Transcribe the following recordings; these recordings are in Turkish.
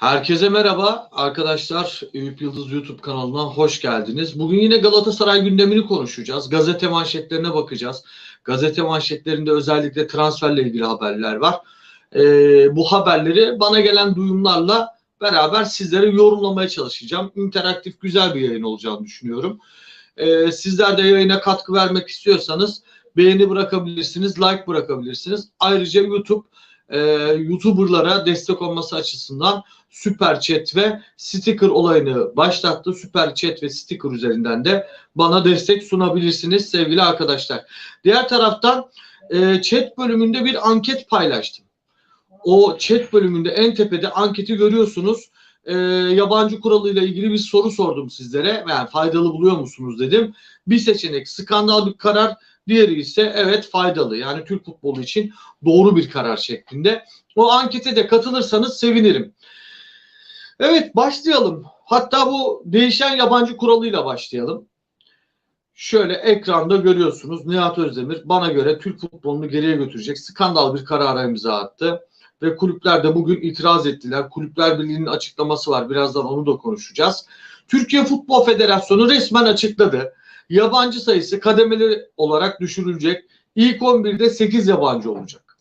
Herkese merhaba arkadaşlar. Eyüp Yıldız YouTube kanalına hoş geldiniz. Bugün yine Galatasaray gündemini konuşacağız. Gazete manşetlerine bakacağız. Gazete manşetlerinde özellikle transferle ilgili haberler var. Ee, bu haberleri bana gelen duyumlarla beraber sizlere yorumlamaya çalışacağım. İnteraktif güzel bir yayın olacağını düşünüyorum. Ee, sizler de yayına katkı vermek istiyorsanız beğeni bırakabilirsiniz, like bırakabilirsiniz. Ayrıca YouTube e, YouTuber'lara destek olması açısından Süper Chat ve Sticker olayını başlattı. Süper Chat ve Sticker üzerinden de bana destek sunabilirsiniz sevgili arkadaşlar. Diğer taraftan e, chat bölümünde bir anket paylaştım. O chat bölümünde en tepede anketi görüyorsunuz. E, yabancı kuralıyla ilgili bir soru sordum sizlere. Yani faydalı buluyor musunuz dedim. Bir seçenek skandal bir karar, diğeri ise evet faydalı. Yani Türk futbolu için doğru bir karar şeklinde. O ankete de katılırsanız sevinirim. Evet başlayalım. Hatta bu değişen yabancı kuralıyla başlayalım. Şöyle ekranda görüyorsunuz Nihat Özdemir bana göre Türk futbolunu geriye götürecek skandal bir karara imza attı. Ve kulüpler de bugün itiraz ettiler. Kulüpler Birliği'nin açıklaması var. Birazdan onu da konuşacağız. Türkiye Futbol Federasyonu resmen açıkladı. Yabancı sayısı kademeli olarak düşürülecek. İlk 11'de 8 yabancı olacak.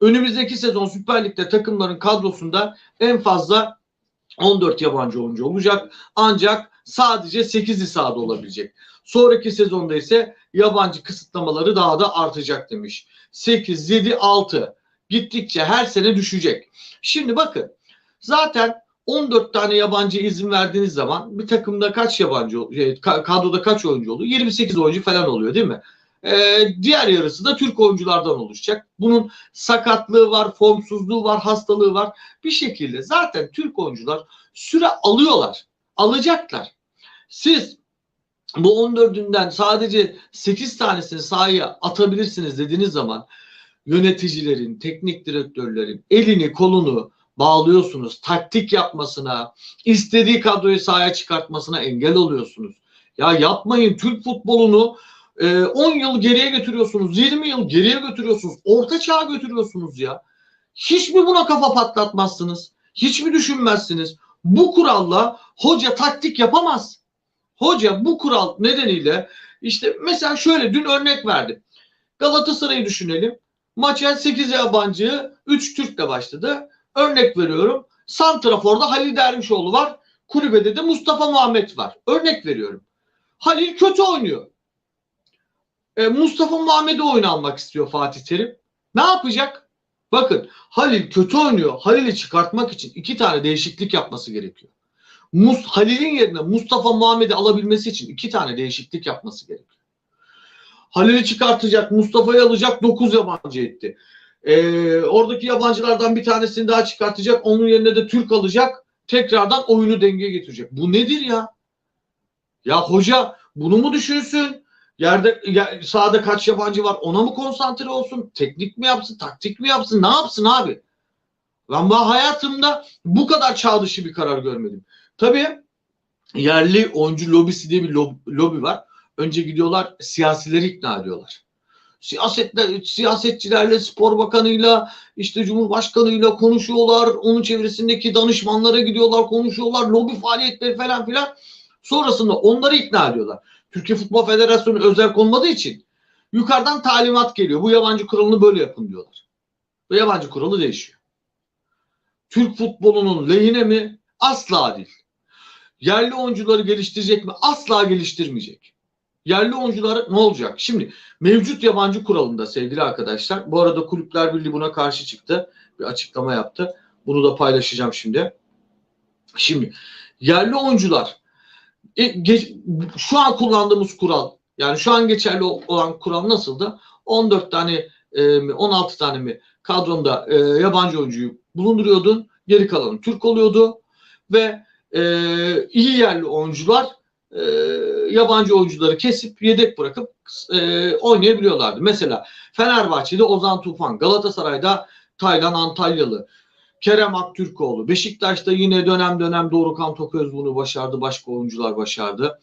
Önümüzdeki sezon Süper Lig'de takımların kadrosunda en fazla 14 yabancı oyuncu olacak. Ancak sadece 8'i sahada olabilecek. Sonraki sezonda ise yabancı kısıtlamaları daha da artacak demiş. 8, 7, 6 gittikçe her sene düşecek. Şimdi bakın zaten 14 tane yabancı izin verdiğiniz zaman bir takımda kaç yabancı şey, kadroda kaç oyuncu oluyor? 28 oyuncu falan oluyor değil mi? Ee, diğer yarısı da Türk oyunculardan oluşacak. Bunun sakatlığı var, formsuzluğu var, hastalığı var. Bir şekilde zaten Türk oyuncular süre alıyorlar. Alacaklar. Siz bu 14'ünden sadece 8 tanesini sahaya atabilirsiniz dediğiniz zaman yöneticilerin, teknik direktörlerin elini kolunu bağlıyorsunuz. Taktik yapmasına, istediği kadroyu sahaya çıkartmasına engel oluyorsunuz. Ya yapmayın Türk futbolunu 10 yıl geriye götürüyorsunuz, 20 yıl geriye götürüyorsunuz, orta çağa götürüyorsunuz ya. Hiç mi buna kafa patlatmazsınız? Hiç mi düşünmezsiniz? Bu kuralla hoca taktik yapamaz. Hoca bu kural nedeniyle işte mesela şöyle dün örnek verdim. Galatasaray'ı düşünelim. Maça 8 yabancı, 3 Türk'le başladı. Örnek veriyorum. Santrafor'da Halil Dervişoğlu var. Kulübede de Mustafa Muhammed var. Örnek veriyorum. Halil kötü oynuyor. E, Mustafa Muhammed'i oyun almak istiyor Fatih Terim. Ne yapacak? Bakın Halil kötü oynuyor. Halil'i çıkartmak için iki tane değişiklik yapması gerekiyor. Mus Halil'in yerine Mustafa Muhammed'i alabilmesi için iki tane değişiklik yapması gerekiyor. Halil'i çıkartacak, Mustafa'yı alacak 9 yabancı etti. Ee, oradaki yabancılardan bir tanesini daha çıkartacak. Onun yerine de Türk alacak. Tekrardan oyunu dengeye getirecek. Bu nedir ya? Ya hoca bunu mu düşünsün? Yerde ya, sahada kaç yabancı var ona mı konsantre olsun? Teknik mi yapsın? Taktik mi yapsın? Ne yapsın abi? Ben bu hayatımda bu kadar çağ dışı bir karar görmedim. Tabii yerli oyuncu lobisi diye bir lobi var. Önce gidiyorlar siyasileri ikna ediyorlar. Siyasetler, siyasetçilerle, spor bakanıyla, işte cumhurbaşkanıyla konuşuyorlar. Onun çevresindeki danışmanlara gidiyorlar, konuşuyorlar. Lobi faaliyetleri falan filan. Sonrasında onları ikna ediyorlar. Türkiye Futbol Federasyonu özel konmadığı için yukarıdan talimat geliyor. Bu yabancı kuralını böyle yapın diyorlar. Bu yabancı kuralı değişiyor. Türk futbolunun lehine mi? Asla değil. Yerli oyuncuları geliştirecek mi? Asla geliştirmeyecek. Yerli oyuncular ne olacak? Şimdi mevcut yabancı kuralında sevgili arkadaşlar. Bu arada Kulüpler Birliği buna karşı çıktı. Bir açıklama yaptı. Bunu da paylaşacağım şimdi. Şimdi yerli oyuncular e, geç, şu an kullandığımız kural yani şu an geçerli olan kural nasıldı? 14 tane e, 16 tane mi kadronda e, yabancı oyuncuyu bulunduruyordun. Geri kalanı Türk oluyordu ve e, iyi yerli oyuncular e, yabancı oyuncuları kesip yedek bırakıp e, oynayabiliyorlardı. Mesela Fenerbahçe'de Ozan Tufan, Galatasaray'da Taylan Antalyalı, Kerem Aktürkoğlu, Beşiktaş'ta yine dönem dönem Doğrukan Toköz bunu başardı, başka oyuncular başardı.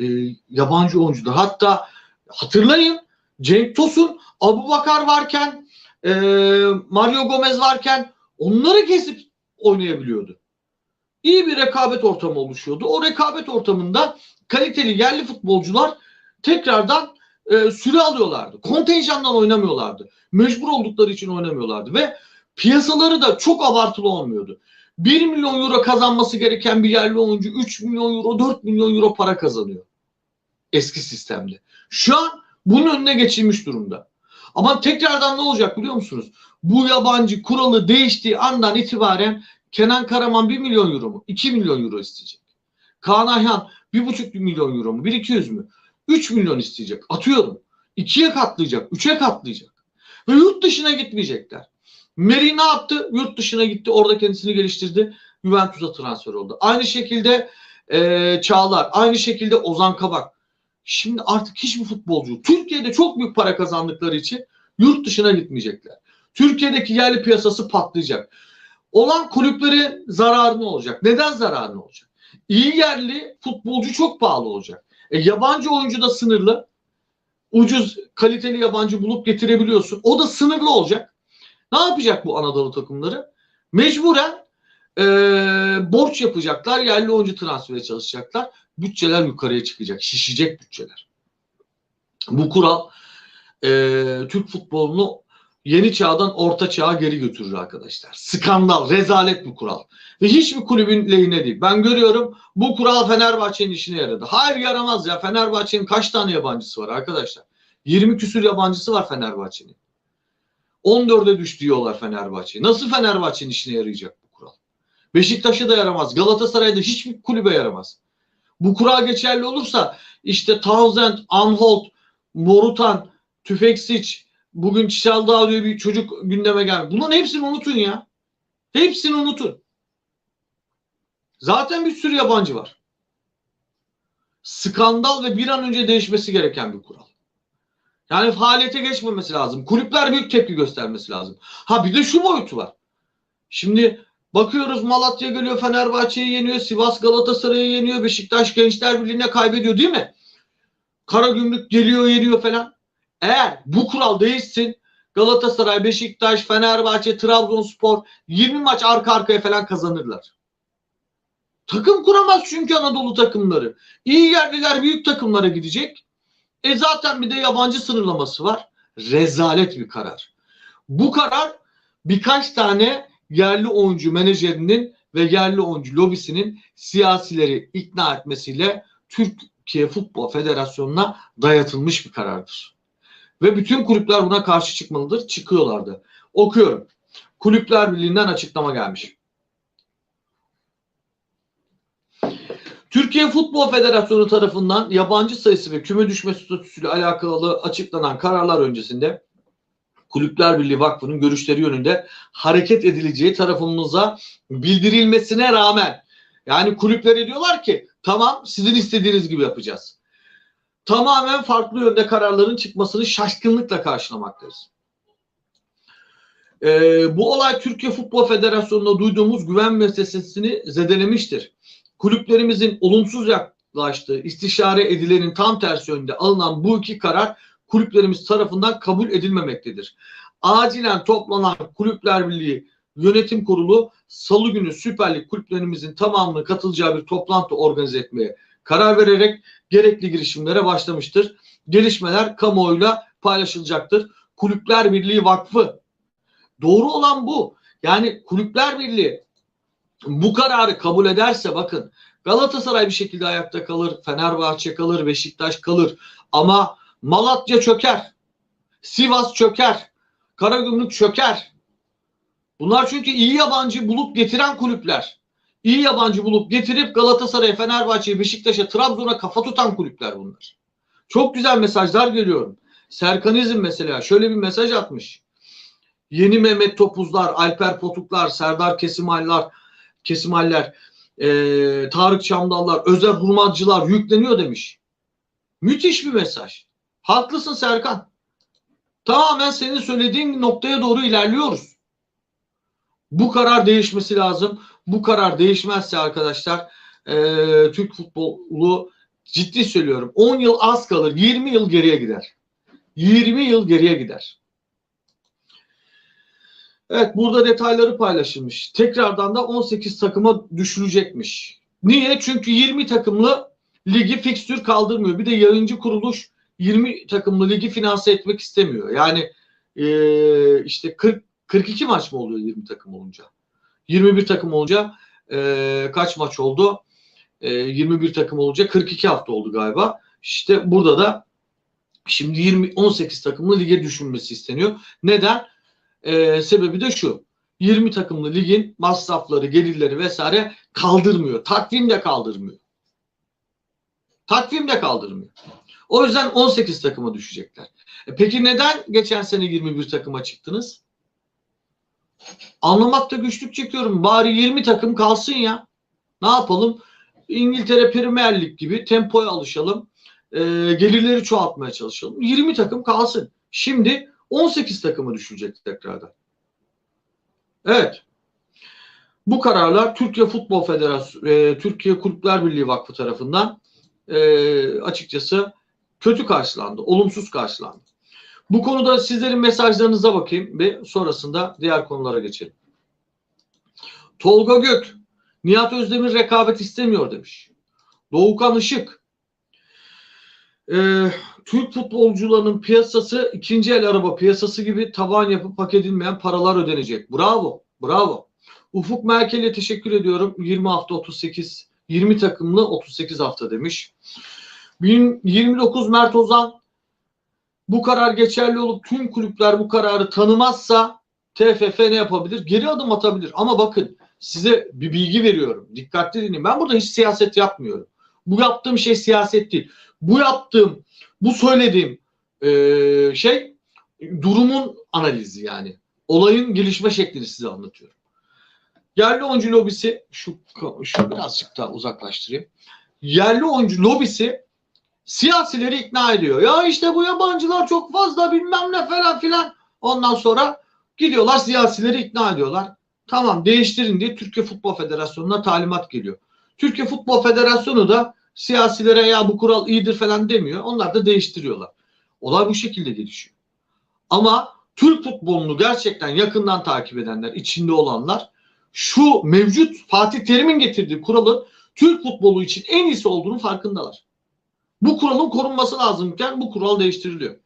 E, yabancı oyuncular. Hatta hatırlayın Cenk Tosun, Abu Bakar varken, e, Mario Gomez varken onları kesip oynayabiliyordu. iyi bir rekabet ortamı oluşuyordu. O rekabet ortamında kaliteli yerli futbolcular tekrardan e, süre alıyorlardı. Kontenjandan oynamıyorlardı. Mecbur oldukları için oynamıyorlardı ve piyasaları da çok abartılı olmuyordu. 1 milyon euro kazanması gereken bir yerli oyuncu 3 milyon euro 4 milyon euro para kazanıyor. Eski sistemde. Şu an bunun önüne geçilmiş durumda. Ama tekrardan ne olacak biliyor musunuz? Bu yabancı kuralı değiştiği andan itibaren Kenan Karaman 1 milyon euro mu? 2 milyon euro isteyecek. Kaan Ayhan 1,5 milyon euro mu? 1-200 mü? 3 milyon isteyecek. Atıyorum. 2'ye katlayacak. 3'e katlayacak. Ve yurt dışına gitmeyecekler. Meri ne yaptı? Yurt dışına gitti. Orada kendisini geliştirdi. Juventus'a transfer oldu. Aynı şekilde e, Çağlar. Aynı şekilde Ozan Kabak. Şimdi artık hiçbir futbolcu Türkiye'de çok büyük para kazandıkları için yurt dışına gitmeyecekler. Türkiye'deki yerli piyasası patlayacak. Olan kulüplerin zararı ne olacak? Neden zararı ne olacak? İyi yerli futbolcu çok pahalı olacak. E, yabancı oyuncu da sınırlı. Ucuz kaliteli yabancı bulup getirebiliyorsun. O da sınırlı olacak. Ne yapacak bu Anadolu takımları? Mecburen e, borç yapacaklar. Yerli oyuncu transferi çalışacaklar. Bütçeler yukarıya çıkacak. Şişecek bütçeler. Bu kural e, Türk futbolunu yeni çağdan orta çağa geri götürür arkadaşlar. Skandal, rezalet bu kural. Ve hiçbir kulübün lehine değil. Ben görüyorum bu kural Fenerbahçe'nin işine yaradı. Hayır yaramaz ya. Fenerbahçe'nin kaç tane yabancısı var arkadaşlar? 20 küsür yabancısı var Fenerbahçe'nin. 14'e düştü diyorlar Fenerbahçe. Nasıl Fenerbahçe'nin işine yarayacak bu kural? Beşiktaş'a da yaramaz. Galatasaray'da hiçbir kulübe yaramaz. Bu kural geçerli olursa işte Townsend, Anholt, Morutan, Tüfeksic, bugün Çişaldağ diye bir çocuk gündeme geldi. Bunların hepsini unutun ya. Hepsini unutun. Zaten bir sürü yabancı var. Skandal ve bir an önce değişmesi gereken bir kural. Yani faaliyete geçmemesi lazım. Kulüpler büyük tepki göstermesi lazım. Ha bir de şu boyutu var. Şimdi bakıyoruz Malatya geliyor Fenerbahçe'yi yeniyor. Sivas Galatasaray'ı yeniyor. Beşiktaş Gençler Birliği'ne kaybediyor değil mi? Karagümrük geliyor yeniyor falan. Eğer bu kural değişsin Galatasaray, Beşiktaş, Fenerbahçe, Trabzonspor 20 maç arka arkaya falan kazanırlar. Takım kuramaz çünkü Anadolu takımları. İyi yerliler büyük takımlara gidecek. E zaten bir de yabancı sınırlaması var. Rezalet bir karar. Bu karar birkaç tane yerli oyuncu menajerinin ve yerli oyuncu lobisinin siyasileri ikna etmesiyle Türkiye Futbol Federasyonu'na dayatılmış bir karardır. Ve bütün kulüpler buna karşı çıkmalıdır. Çıkıyorlardı. Okuyorum. Kulüpler Birliği'nden açıklama gelmiş. Türkiye Futbol Federasyonu tarafından yabancı sayısı ve küme düşme statüsüyle alakalı açıklanan kararlar öncesinde Kulüpler Birliği Vakfı'nın görüşleri yönünde hareket edileceği tarafımıza bildirilmesine rağmen yani kulüplere diyorlar ki tamam sizin istediğiniz gibi yapacağız. Tamamen farklı yönde kararların çıkmasını şaşkınlıkla karşılamaktayız. Ee, bu olay Türkiye Futbol Federasyonu'na duyduğumuz güven meselesini zedelemiştir kulüplerimizin olumsuz yaklaştığı istişare edilenin tam tersi yönde alınan bu iki karar kulüplerimiz tarafından kabul edilmemektedir. Acilen toplanan Kulüpler Birliği Yönetim Kurulu salı günü Süper Lig kulüplerimizin tamamını katılacağı bir toplantı organize etmeye karar vererek gerekli girişimlere başlamıştır. Gelişmeler kamuoyuyla paylaşılacaktır. Kulüpler Birliği Vakfı. Doğru olan bu. Yani Kulüpler Birliği bu kararı kabul ederse bakın Galatasaray bir şekilde ayakta kalır, Fenerbahçe kalır, Beşiktaş kalır ama Malatya çöker, Sivas çöker, Karagümrük çöker. Bunlar çünkü iyi yabancı bulup getiren kulüpler. İyi yabancı bulup getirip Galatasaray, Fenerbahçe, Beşiktaş'a, Trabzon'a kafa tutan kulüpler bunlar. Çok güzel mesajlar geliyorum. Serkanizm mesela şöyle bir mesaj atmış. Yeni Mehmet Topuzlar, Alper Potuklar, Serdar Kesimaller, Kesimaller, e, Tarık Çamdallar, Özer Hurmacılar yükleniyor demiş. Müthiş bir mesaj. Haklısın Serkan. Tamamen senin söylediğin noktaya doğru ilerliyoruz. Bu karar değişmesi lazım. Bu karar değişmezse arkadaşlar e, Türk futbolu ciddi söylüyorum 10 yıl az kalır 20 yıl geriye gider. 20 yıl geriye gider. Evet burada detayları paylaşılmış. Tekrardan da 18 takıma düşürecekmiş. Niye? Çünkü 20 takımlı ligi fikstür kaldırmıyor. Bir de yayıncı kuruluş 20 takımlı ligi finanse etmek istemiyor. Yani ee, işte 40 42 maç mı oluyor 20 takım olunca? 21 takım olunca ee, kaç maç oldu? Ee, 21 takım olunca 42 hafta oldu galiba. İşte burada da şimdi 20 18 takımlı lige düşürülmesi isteniyor. Neden? Ee, sebebi de şu. 20 takımlı ligin masrafları, gelirleri vesaire kaldırmıyor. Takvim de kaldırmıyor. Takvim de kaldırmıyor. O yüzden 18 takıma düşecekler. E peki neden geçen sene 21 takıma çıktınız? Anlamakta güçlük çekiyorum. Bari 20 takım kalsın ya. Ne yapalım? İngiltere Premier Lig gibi tempoya alışalım. E, gelirleri çoğaltmaya çalışalım. 20 takım kalsın. Şimdi 18 takımı düşecek tekrardan. Evet. Bu kararlar Türkiye Futbol Federasyonu, e, Türkiye Kulüpler Birliği Vakfı tarafından e, açıkçası kötü karşılandı, olumsuz karşılandı. Bu konuda sizlerin mesajlarınıza bakayım ve sonrasında diğer konulara geçelim. Tolga Gök, Nihat Özdemir rekabet istemiyor demiş. Doğukan Işık, e, Türk futbolcularının piyasası ikinci el araba piyasası gibi tavan yapıp hak edilmeyen paralar ödenecek. Bravo, bravo. Ufuk Merkel'e teşekkür ediyorum. 20 hafta 38, 20 takımlı 38 hafta demiş. 29 Mert Ozan bu karar geçerli olup tüm kulüpler bu kararı tanımazsa TFF ne yapabilir? Geri adım atabilir. Ama bakın size bir bilgi veriyorum. Dikkatli dinleyin. Ben burada hiç siyaset yapmıyorum. Bu yaptığım şey siyaset değil. Bu yaptığım, bu söylediğim e, şey durumun analizi yani. Olayın gelişme şeklini size anlatıyorum. Yerli oyuncu lobisi şu, şu birazcık daha uzaklaştırayım. Yerli oyuncu lobisi siyasileri ikna ediyor. Ya işte bu yabancılar çok fazla bilmem ne falan filan. Ondan sonra gidiyorlar siyasileri ikna ediyorlar. Tamam değiştirin diye Türkiye Futbol Federasyonu'na talimat geliyor. Türkiye Futbol Federasyonu da siyasilere ya bu kural iyidir falan demiyor. Onlar da değiştiriyorlar. Olay bu şekilde gelişiyor. Ama Türk futbolunu gerçekten yakından takip edenler, içinde olanlar şu mevcut Fatih Terim'in getirdiği kuralın Türk futbolu için en iyisi olduğunu farkındalar. Bu kuralın korunması lazımken bu kural değiştiriliyor.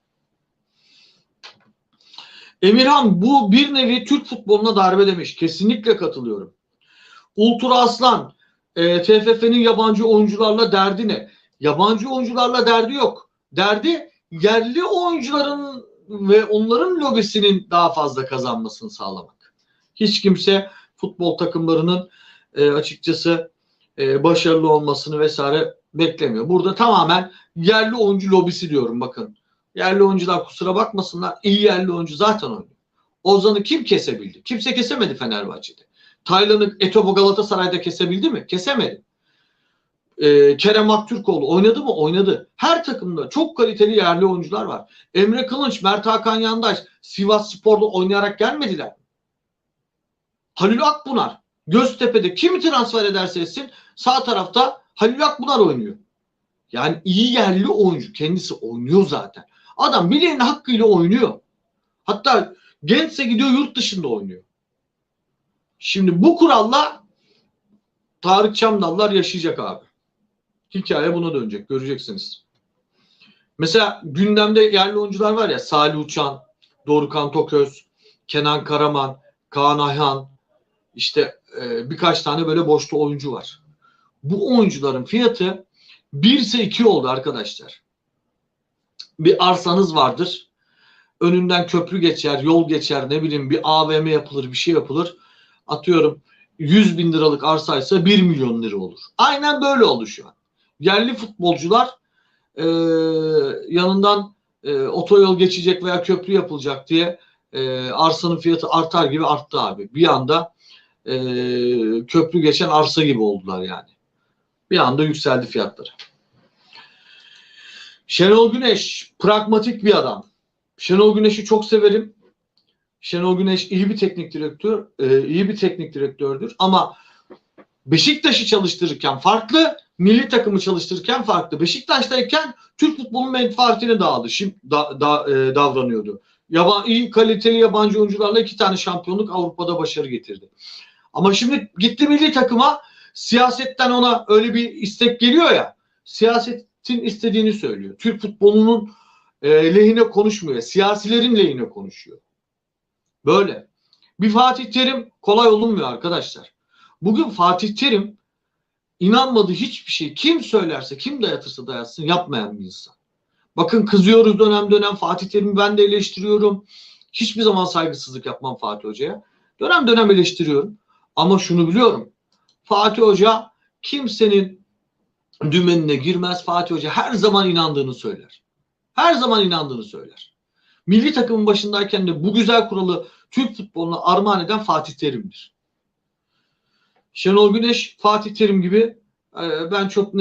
Emirhan bu bir nevi Türk futboluna darbe demiş. Kesinlikle katılıyorum. Ultra Aslan e, TFF'nin yabancı oyuncularla derdi ne? Yabancı oyuncularla derdi yok. Derdi yerli oyuncuların ve onların lobisinin daha fazla kazanmasını sağlamak. Hiç kimse futbol takımlarının e, açıkçası e, başarılı olmasını vesaire beklemiyor. Burada tamamen yerli oyuncu lobisi diyorum bakın. Yerli oyuncular kusura bakmasınlar. İyi yerli oyuncu zaten oynuyor. Ozan'ı kim kesebildi? Kimse kesemedi Fenerbahçe'de. Taylan'ı Etobo Galatasaray'da kesebildi mi? Kesemedi. Ee, Kerem Aktürkoğlu oynadı mı? Oynadı. Her takımda çok kaliteli yerli oyuncular var. Emre Kılınç, Mert Hakan Yandaş Sivas Spor'da oynayarak gelmediler. Halil Akbunar Göztepe'de kimi transfer ederse etsin sağ tarafta Halil Akbunar oynuyor. Yani iyi yerli oyuncu. Kendisi oynuyor zaten. Adam bileğinin hakkıyla oynuyor. Hatta gençse gidiyor yurt dışında oynuyor. Şimdi bu kuralla Tarık Çamdallar yaşayacak abi. Hikaye buna dönecek. Göreceksiniz. Mesela gündemde yerli oyuncular var ya Salih Uçan, Dorukan Toköz, Kenan Karaman, Kaan Ayhan işte e, birkaç tane böyle boşta oyuncu var. Bu oyuncuların fiyatı 1 ise 2 oldu arkadaşlar. Bir arsanız vardır. Önünden köprü geçer, yol geçer, ne bileyim bir AVM yapılır, bir şey yapılır. Atıyorum 100 bin liralık arsaysa 1 milyon lira olur. Aynen böyle oldu şu an. Yerli futbolcular e, yanından e, otoyol geçecek veya köprü yapılacak diye e, arsanın fiyatı artar gibi arttı abi. Bir anda e, köprü geçen arsa gibi oldular yani. Bir anda yükseldi fiyatları. Şenol Güneş pragmatik bir adam. Şenol Güneş'i çok severim. Şenol Güneş iyi bir teknik direktör, e, iyi bir teknik direktördür ama Beşiktaş'ı çalıştırırken farklı, milli takımı çalıştırırken farklı. Beşiktaş'tayken Türk futbolunun menfaatine dağıldı, şimdi da, da, e, davranıyordu. Yaban, iyi kaliteli yabancı oyuncularla iki tane şampiyonluk Avrupa'da başarı getirdi. Ama şimdi gitti milli takıma siyasetten ona öyle bir istek geliyor ya siyasetin istediğini söylüyor. Türk futbolunun e, lehine konuşmuyor. Siyasilerin lehine konuşuyor. Böyle. Bir Fatih Terim kolay olunmuyor arkadaşlar. Bugün Fatih Terim inanmadığı hiçbir şey kim söylerse kim dayatırsa dayatsın yapmayan bir insan. Bakın kızıyoruz dönem dönem Fatih Terim'i ben de eleştiriyorum. Hiçbir zaman saygısızlık yapmam Fatih Hoca'ya. Dönem dönem eleştiriyorum. Ama şunu biliyorum. Fatih Hoca kimsenin dümenine girmez. Fatih Hoca her zaman inandığını söyler. Her zaman inandığını söyler. Milli takımın başındayken de bu güzel kuralı Türk futboluna armağan eden Fatih Terim'dir. Şenol Güneş, Fatih Terim gibi e, ben çok